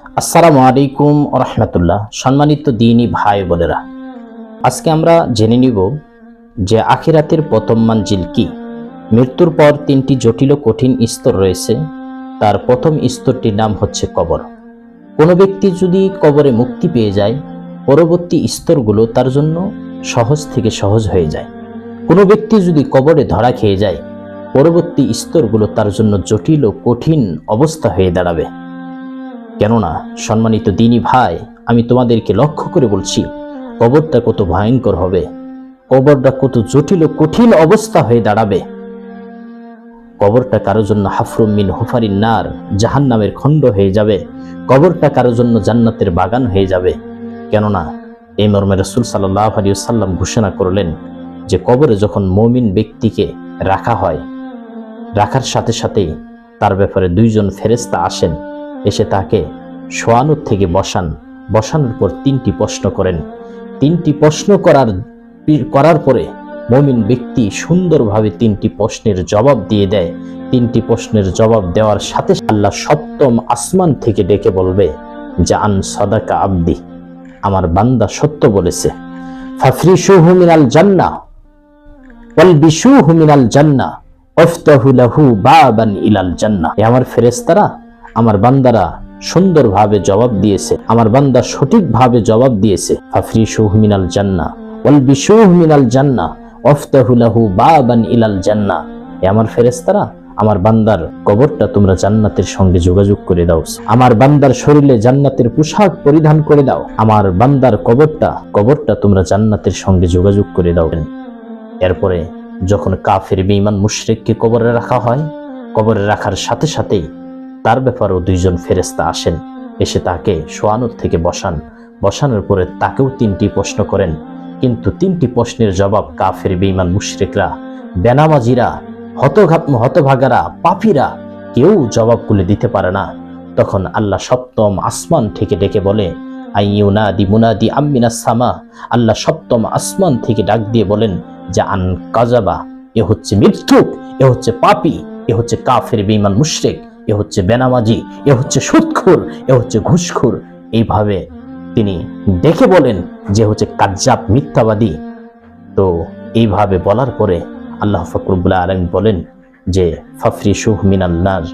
আসসালামু আলাইকুম রহমতুল্লাহ। সম্মানিত দিনী ভাই বোনেরা, আজকে আমরা জেনে নিব যে আখিরাতের প্রথম মঞ্জিল কি। মৃত্যুর পর তিনটি জটিল কঠিন স্তর রয়েছে। তার প্রথম স্তরটির নাম হচ্ছে কবর। কোনো ব্যক্তি যদি কবরে মুক্তি পেয়ে যায়, পরবর্তী স্তরগুলো তার জন্য সহজ থেকে সহজ হয়ে যায়। কোনো ব্যক্তি যদি কবরে ধরা খেয়ে যায়, পরবর্তী স্তরগুলো তার জন্য জটিল ও কঠিন অবস্থা হয়ে দাঁড়াবে। কেননা সম্মানিত দিনী ভাই, আমি তোমাদেরকে লক্ষ্য করে বলছি, কবরটা কত ভয়ঙ্কর হবে, কবরটা কত জটিল ও কঠিন অবস্থা হয়ে দাঁড়াবে। কবরটা কারোর জন্য হাফরুম মিন হুফারিন নার জাহান নামের খণ্ড হয়ে যাবে, কবরটা কারোর জন্য জান্নাতের বাগান হয়ে যাবে। কেননা এই মর্মে রসুল সাল্লাহ আলী সাল্লাম ঘোষণা করলেন যে কবরে যখন মমিন ব্যক্তিকে রাখা হয়, রাখার সাথে সাথেই তার ব্যাপারে দুইজন ফেরেস্তা আসেন। এসে তাকে শোয়ানোর থেকে বসান। বসানোর পর তিনটি প্রশ্ন করেন। তিনটি প্রশ্ন করার করার পরে মমিন ব্যক্তি সুন্দরভাবে তিনটি প্রশ্নের জবাব দিয়ে দেয়। তিনটি প্রশ্নের জবাব দেওয়ার সাথে আল্লাহ সপ্তম আসমান থেকে ডেকে বলবে যে আন সদাকা আব্দি, আমার বান্দা সত্য বলেছে। ফাফরিসুহু মিনাল জান্নাহ ওয়ালবিসুহু মিনাল জান্নাহ ওয়াফতাহু লাহু ইলাল জান্নাহ এ আমার ফেরেশতারা আমার বান্দারা সুন্দরভাবে জবাব দিয়েছে। আমার বান্দা সঠিকভাবে জবাব দিয়েছে। ফাফরিসুহু মিনাল জান্নাহ ওয়ালবিসুহু মিনাল জান্নাহ ওয়াফতাহু লাহু বাবান ইলাল জান্নাহ এ আমার ফেরেশতারা, আমার বান্দার কবরটা তোমরা জান্নাতের সঙ্গে যোগাযোগ করে দাও। আমার বান্দার শরীরে জান্নাতের পোশাক পরিধান করে দাও। আমার বান্দার কবরটা কবরটা তোমরা জান্নাতের সঙ্গে যোগাযোগ করে দাও। এরপরে যখন কাফের বেঈমান মুশরিককে কবরে রাখা হয়, কবরে রাখার সাথে সাথেই তার ব্যাপারেও দুইজন ফেরেস্তা আসেন। এসে তাকে শোয়ানোর থেকে বসান। বসানোর পরে তাকেও তিনটি প্রশ্ন করেন। কিন্তু তিনটি প্রশ্নের জবাব কাফের বেঈমান মুশরিকরা, বেনামাজিরা, হতঘাত হতভাগারা, পাপীরা কেউ জবাবগুলো দিতে পারে না। তখন আল্লাহ সপ্তম আসমান থেকে ডেকে বলে আইউনাদি মুনাদি আম্মিনা সামা। আল্লাহ সপ্তম আসমান থেকে ডাক দিয়ে বলেন যে, আন কাজাবা, এ হচ্ছে মৃত্যুক এ হচ্ছে পাপি, এ হচ্ছে কাফের বেঈমান মুশরিক। এ হচ্ছে বেনামাজি, এ হচ্ছে সুদখোর এ হচ্ছে ঘুষখোর। এইভাবে তিনি দেখে বলেন যে হচ্ছে কাজ্জাব মিথ্যাবাদী। তো এইভাবে বলার পরে আল্লাহ ফকরুল্লাহ আলম বলেন যে ফাফরি সুহ মিনান্নার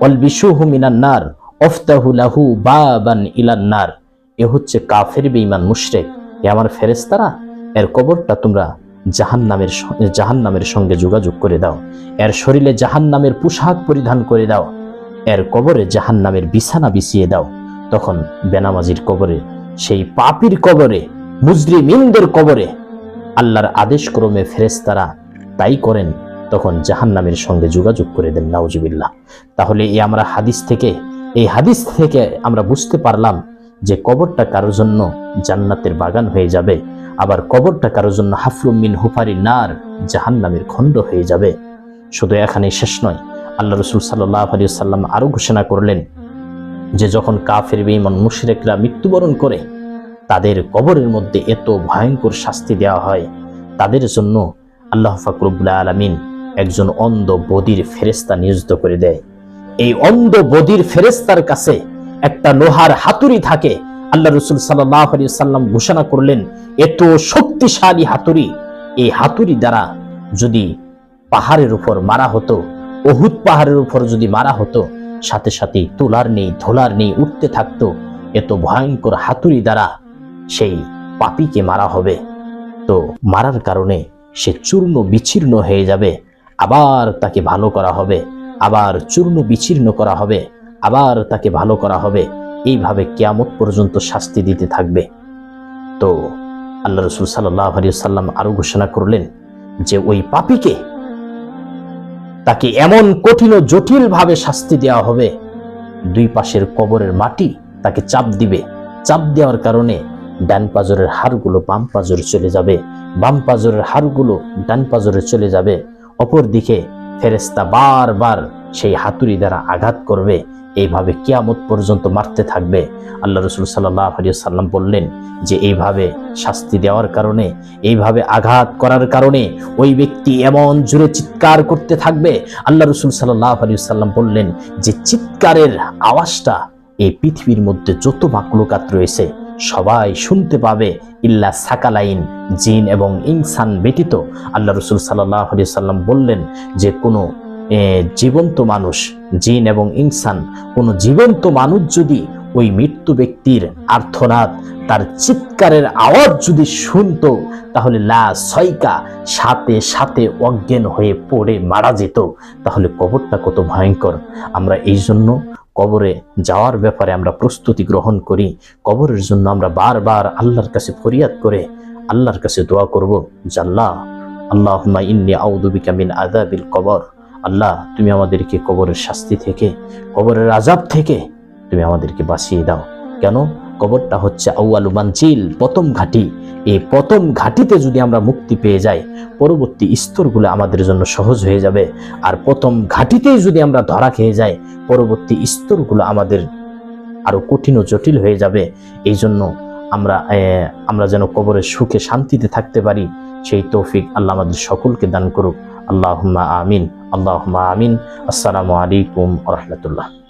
অলবি সুহ মিনান্নার অফতাহু লাহু বাবান ইলান্নার এ হচ্ছে কাফের বেঈমান মুশরেক। এ আমার ফেরেস্তারা এর কবরটা তোমরা জাহান নামের জাহান নামের সঙ্গে যোগাযোগ করে দাও। এর শরীরে জাহান নামের পোশাক পরিধান করে দাও। এর কবরে জাহান নামের বিছানা বিছিয়ে দাও। তখন বেনামাজির কবরে, সেই পাপির কবরে, মুজরিমিনদের কবরে আল্লাহর আদেশ ক্রমে ফেরেস্তারা তাই করেন, তখন জাহান নামের সঙ্গে যোগাযোগ করে দেন, নাউজুবিল্লাহ। তাহলে এই আমরা হাদিস থেকে, এই হাদিস থেকে আমরা বুঝতে পারলাম যে কবরটা কারোর জন্য জান্নাতের বাগান হয়ে যাবে, আবার কবরটা কারোর জন্য হাফরুমিন হুফারি নার জাহান নামের খণ্ড হয়ে যাবে। শুধু এখানে শেষ নয় আল্লাহ রসুল সাল্লাহ আলী সাল্লাম আরও ঘোষণা করলেন যে যখন কাফের, বেঈমান, মুশরেকরা মৃত্যুবরণ করে, তাদের কবরের মধ্যে এত ভয়ঙ্কর শাস্তি দেওয়া হয়, তাদের জন্য আল্লাহ ফাকরুবুল্লাহ আলমিন একজন অন্ধ বদির ফেরেস্তা নিয়োজিত করে দেয়। এই অন্ধ বদির ফেরেস্তার কাছে একটা লোহার হাতুড়ি থাকে। আল্লাহ রসুল সাল্লাহ আলী সাল্লাম ঘোষণা করলেন, এত শক্তিশালী হাতুড়ি, এই হাতুড়ি দ্বারা যদি পাহাড়ের উপর মারা হতো অহুত পাহাড়ের উপর যদি মারা হতো, সাথে সাথে তোলার নেই, ধোলার নেই, উঠতে থাকতো এত ভয়ঙ্কর হাতুড়ি দ্বারা সেই পাপিকে মারা হবে। তো মারার কারণে সে চূর্ণ বিচ্ছিন্ন হয়ে যাবে, আবার তাকে ভালো করা হবে, আবার চূর্ণ বিচ্ছিন্ন করা হবে, আবার তাকে ভালো করা হবে, এইভাবে কেয়ামত পর্যন্ত শাস্তি দিতে থাকবে। তো আল্লাহ রসুল সাল্লাহ আলী সাল্লাম আরও ঘোষণা করলেন যে ওই পাপিকে তাকে এমন কঠিন ও জটিল ভাবে শাস্তি দেওয়া হবে। দুই পাশের কবরের মাটি তাকে চাপ দিবে। চাপ দেওয়ার কারণে ডান পাজরের হাড়গুলো বাম পাজরে চলে যাবে। বাম পাজরের হাড়গুলো ডান পাজরে চলে যাবে। অপর দিকে ফেরেস্তা বারবার সেই হাতুড়ি দ্বারা আঘাত করবে। এইভাবে কিয়ামত পর্যন্ত মারতে থাকবে। আল্লাহ রসুল সাল্লাহ সাল্লাম বললেন যে, এইভাবে শাস্তি দেওয়ার কারণে, এইভাবে আঘাত করার কারণে ওই ব্যক্তি এমন জোরে চিৎকার করতে থাকবে। আল্লাহ রসুল সাল্লাহ সাল্লাম বললেন যে, চিৎকারের আওয়াজটা এই পৃথিবীর মধ্যে যত মাকলুকাত রয়েছে, সবাই শুনতে পাবে। ইল্লা সাকালাইন, জিন এবং ইনসান ব্যতীত। আল্লাহ রসুল সাল্লাহ সাল্লাম বললেন যে, কোনো জীবন্ত মানুষ, জিন এবং ইনসান, কোনো জীবন্ত মানুষ যদি ওই মৃত্যু ব্যক্তির আর্থনাদ তার চিৎকারের আওয়াজ যদি শুনতো, তাহলে লা ছয়কা সাথে সাথে অজ্ঞান হয়ে পড়ে মারা যেত। তাহলে কবরটা কত ভয়ঙ্কর। আমরা এই জন্য কবরে যাওয়ার ব্যাপারে আমরা প্রস্তুতি গ্রহণ করি। কবরের জন্য আমরা বারবার আল্লাহর কাছে ফরিয়াদ করে, আল্লাহর কাছে দোয়া করব জাল্লাহ আল্লাহ ইন্নি আউদুবিকা মিন আদাবিল কবর। আল্লাহ, তুমি আমাদেরকে কবরের শাস্তি থেকে, কবরের আজাব থেকে তুমি আমাদেরকে বাঁচিয়ে দাও। কেন? কবরটা হচ্ছে আউয়ালু মানজিল, প্রথম ঘাটি। এই প্রথম ঘাটিতে যদি আমরা মুক্তি পেয়ে যাই, পরবর্তী স্তরগুলো আমাদের জন্য সহজ হয়ে যাবে। আর প্রথম ঘাটিতেই যদি আমরা ধরা খেয়ে যাই, পরবর্তী স্তরগুলো আমাদের আরও কঠিন ও জটিল হয়ে যাবে। এই জন্য আমরা আমরা যেন কবরের সুখে শান্তিতে থাকতে পারি। সেই তৌফিক আল্লাহ আমাদের সকলকে দান করুক। আল্লাহ আমিন আল্লাহ আমিন আসসালামু আলাইকুম রহমতুল্লাহ